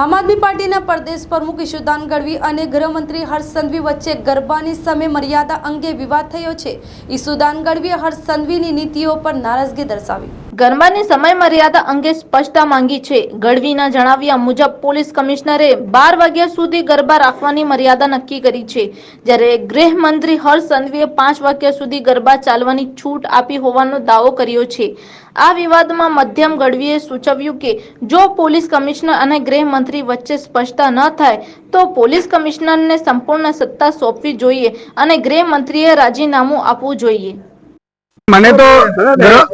આમ આદમી પાર્ટીના પ્રદેશ પ્રમુખ ઈશુદાન ગઢવી અને ગૃહમંત્રી હર્ષ સંઘવી વચ્ચે ગરબાની સમય મર્યાદા અંગે વિવાદ થયો છે. ઈશુદાન ગઢવીએ હર્ષ સંઘવીની નીતિઓ પર નારાજગી દર્શાવી. ગરબાની સમય મર્યાદા અંગે સ્પષ્ટતા માંગી છે. ગઢવીના જણાવ્યા મુજબ પોલીસ કમિશનરે બાર વાગ્યા સુધી ગરબા રાખવાની મર્યાદા નક્કી કરી છે. જ્યારે ગૃહમંત્રી હર્ષ સંઘવીએ પાંચ વાગ્યા સુધી ગરબા ચાલવાની છૂટ આપી હોવાનો દાવો કર્યો છે. આ વિવાદમાં મધ્યમ ગઢવીએ સૂચવ્યું કે, જો પોલીસ કમિશનર અને ગૃહમંત્રી વચ્ચે સ્પષ્ટતા ન થાય, તો પોલીસ કમિશનરને સંપૂર્ણ સત્તા સોંપવી જોઈએ અને ગૃહમંત્રીએ રાજીનામું આપવું જોઈએ. મને તો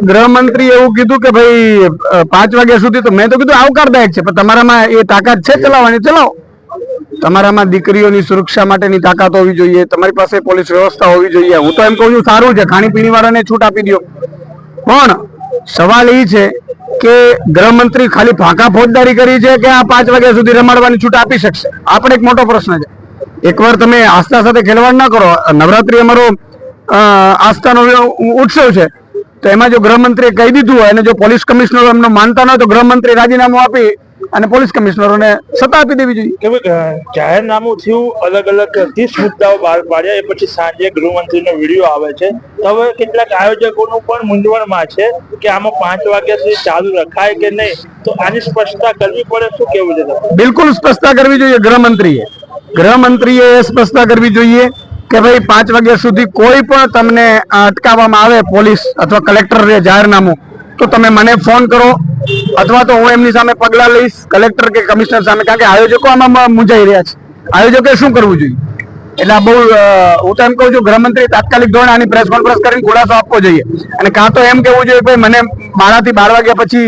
ગૃહમંત્રી એવું કીધું કે ભાઈ પાંચ વાગ્યા સુધી તો, મેં તો કીધું આવકારદાયક છે, પણ તમારામાં એ તાકાત છે ચલાવવાની, ચલાવો. તમારામાં દીકરીઓની સુરક્ષા માટેની તાકાત હોવી જોઈએ, તમારી પાસે પોલીસ વ્યવસ્થા હોવી જોઈએ. હું તો એમ કહું છું, સારું છે ખાણીપીણી વાળાને છૂટ આપી દો પણ સવાલ એ છે કે ગૃહમંત્રી ખાલી ફાંકા ફોજદારી કરી છે કે આ પાંચ વાગ્યા સુધી રમાડવાની છૂટ આપી શકશે? આ પણ એક મોટો પ્રશ્ન છે. એકવાર તમે આસ્થા સાથે ખેલવાડ ના કરો, નવરાત્રી અમારો આસ્થાનો ઉત્સવ છે. તો એમાં જો ગૃહમંત્રીએ કહી દીધું હોય અને જો પોલીસ કમિશનરો એમને માનતા ન હોય તો ગૃહમંત્રી રાજીનામું આપી અને પોલીસ કમિશનરોને સત્તા આપી દેવી જોઈએ. જાહેરનામું થયું અલગ અલગ ત્રીસ મુદ્દાઓ બહાર પાડ્યા એ પછી સાંજે ગૃહમંત્રીનો વીડિયો આવે છે. તો હવે કેટલાક આયોજકોનું પણ મૂંઝવણમાં છે કે આમાં પાંચ વાગ્યા સુધી ચાલુ રખાય કે નહીં. તો આની સ્પષ્ટતા કરવી પડે શું કેવું છે? બિલકુલ સ્પષ્ટતા કરવી જોઈએ ગૃહમંત્રીએ. ગૃહમંત્રીએ સ્પષ્ટતા કરવી જોઈએ. કે ભાઈ પાંચ વાગ્યા સુધી કોઈ પણ તમને અટકાવવામાં આવે પોલીસ અથવા કલેક્ટર જાહેરનામું, તો તમે મને ફોન કરો. અથવા તો હું એમની સામે પગલા લઈશ, કલેક્ટર કે કમિશનર સામે, કારણ કે આયોજકો આમાં મૂંઝાઈ રહ્યા છે. આયોજકે શું કરવું જોઈએ? એટલે આ બહુ હું તો એમ કહું છું, ગૃહમંત્રી તાત્કાલિક ધોરણે આની પ્રેસ કોન્ફરન્સ કરીને ખુલાસો આપવો જોઈએ. અને કાં તો એમ કેવું જોઈએ ભાઈ મને બારાથી બાર વાગ્યા પછી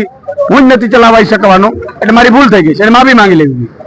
હું જ નથી ચલાવાઈ શકવાનો, એટલે મારી ભૂલ થઈ ગઈ છે, એટલે માફી માંગી લેવી જોઈએ.